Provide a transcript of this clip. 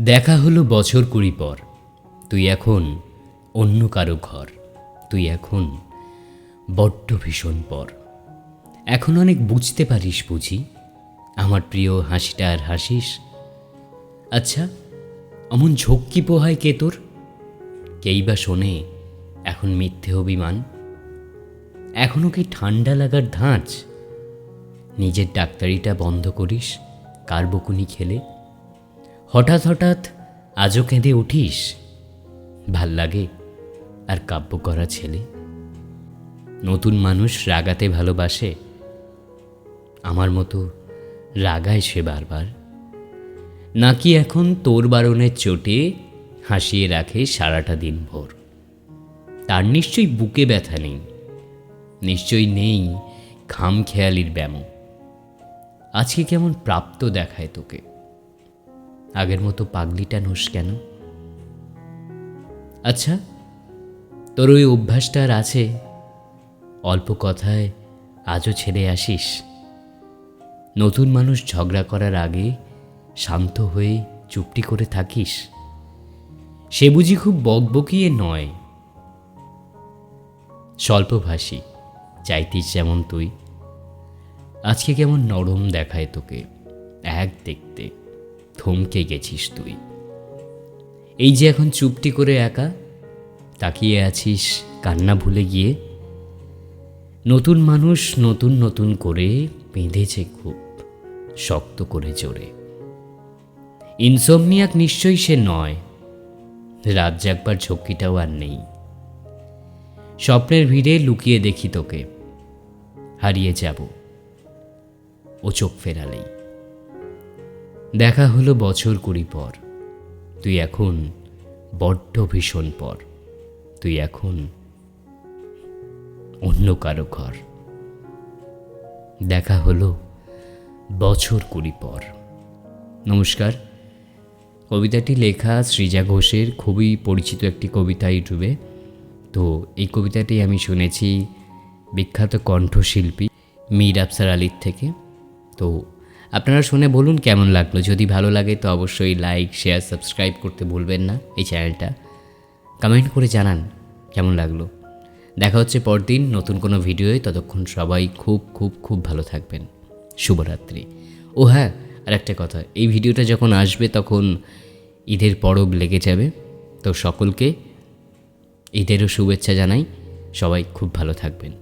দেখা হলো বছর কুড়ি পর। তুই এখন অন্য কারও ঘর। তুই এখন বড্ড ভীষণ পর। এখন অনেক বুঝতে পারিস বুঝি। আমার প্রিয় হাসিটা আর হাসিস। আচ্ছা অমন ঝক্কি পোহায় কে তোর? কেই বা শোনে এখন মিথ্যে অভিমান? এখনও কি ঠান্ডা লাগার ধাঁচ? নিজের ডাক্তারিটা বন্ধ করিস, কার বকুনি খেলে? হঠাৎ হঠাৎ আজও কেঁদে উঠিস? ভালো লাগে আর কাব্য করা ছেলে। নতুন মানুষ রাগাতে ভালোবাসে। আমার মতো রাগায় সে বারবার। নাকি এখন তোর বারণের চোটে হাসিয়ে রাখে সারাটা দিন ভোর তার নিশ্চয়ই বুকে ব্যথা নেই। নিশ্চয়ই নেই খাম খেয়ালির ব্যায়াম আজকে কেমন প্রাপ্ত দেখায় তোকে। আগের মতো পাগলিটা নোস কেন? আচ্ছা তোর ওই অভ্যাসটা আর আছে? অল্প কথায় আজও ছেড়ে আসিস। নতুন মানুষ ঝগড়া করার আগে শান্ত হয়ে চুপটি করে থাকিস। সে বুঝি খুব বকবকিয়ে নয়। স্বল্পভাষী, চাইতিস যেমন তুই। আজকে কেমন নরম দেখায় তোকে, এক দেখতে। থমকে গেছিস তুই। এই যে এখন চুপটি করে একা, তাকিয়ে আছিস কান্না ভুলে গিয়ে। নতুন মানুষ নতুন নতুন করে বেঁধেছে খুব শক্ত করে জোরে। ইনসোমনিয়াক নিশ্চয়ই সে নয়, রাত জাগবার ঝক্কিটাও আর নেই। স্বপ্নের ভিড়ে লুকিয়ে দেখি তোকে, হারিয়ে যাব, ও চোখ ফেরালেই। দেখা হলো বছর কুড়ি পর। তুই এখন বড্ড ভীষণ পর। তুই এখন অন্য কারও ঘর। দেখা হলো বছর কুড়ি পর। নমস্কার। কবিতাটি লেখা সৃজা ঘোষের খুবই পরিচিত একটি কবিতা ইউটিউবে। তো এই কবিতাটি আমি শুনেছি বিখ্যাত কণ্ঠশিল্পী মীর আফসার আলীর থেকে। তো আপনারা শুনে বলুন কেমন লাগল। যদি ভালো লাগে তো অবশ্যই লাইক শেয়ার সাবস্ক্রাইব করতে ভুলবেন না এই চ্যানেলটা কমেন্ট করে জানান কেমন লাগল। দেখা হচ্ছে পরদিন নতুন কোনো ভিডিওয়ে ততক্ষণ সবাই খুব খুব খুব ভালো থাকবেন। শুভরাত্রি। ও হ্যাঁ আর একটা কথা, এই ভিডিওটা যখন আসবে তখন ঈদের পরব লেগে যাবে। তো সকলকে ঈদেরও শুভেচ্ছা জানাই। সবাই খুব ভালো থাকবেন।